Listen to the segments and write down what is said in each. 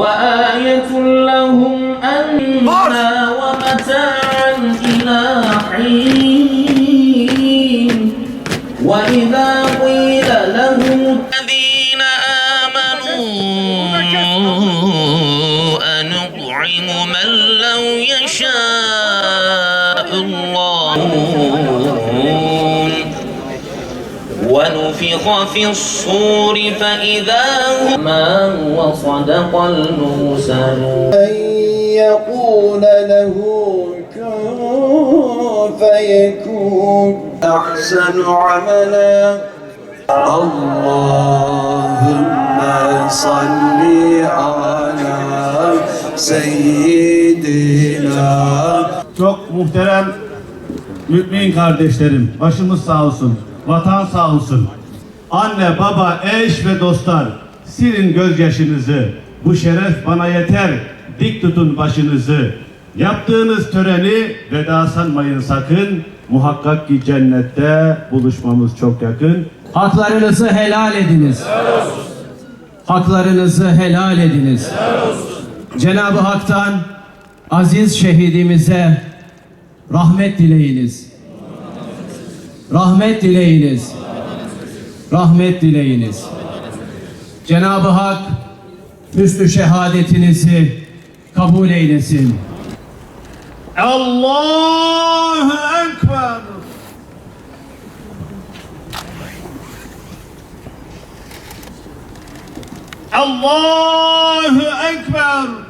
وآية لهم أنا ومتاعا إلى حين. وإذا قيل لهم الذين آمنوا أنطعم من لو يشاء الله. ونفخ في الصور فإذا هم ما هو صدق المرسلون أن يقول له كن فيكون أحسن عملا اللهم صل على سيدنا Çok muhterem mümin kardeşlerim, başımız sağ olsun, vatan sağ olsun. Anne, baba, eş ve dostlar, silin gözyaşınızı. Bu şeref bana yeter. Dik tutun başınızı. Yaptığınız töreni veda sanmayın sakın. Muhakkak ki cennette buluşmamız çok yakın. Haklarınızı helal ediniz. Haklarınızı helal ediniz. Cenab-ı Hak'tan aziz şehidimize rahmet dileyiniz. Rahmet dileyiniz. Rahmet dileyiniz. Cenab-ı Hak hüsnü şehadetinizi kabul eylesin. Allahu Ekber. Allahu Ekber.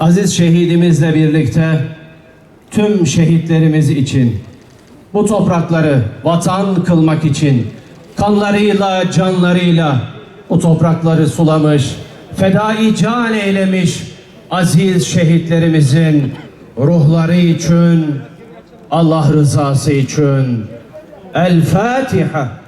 Aziz şehidimizle birlikte tüm şehitlerimiz için bu toprakları vatan kılmak için kanlarıyla canlarıyla bu toprakları sulamış, fedai can eylemiş aziz şehitlerimizin ruhları için Allah rızası için El Fatiha.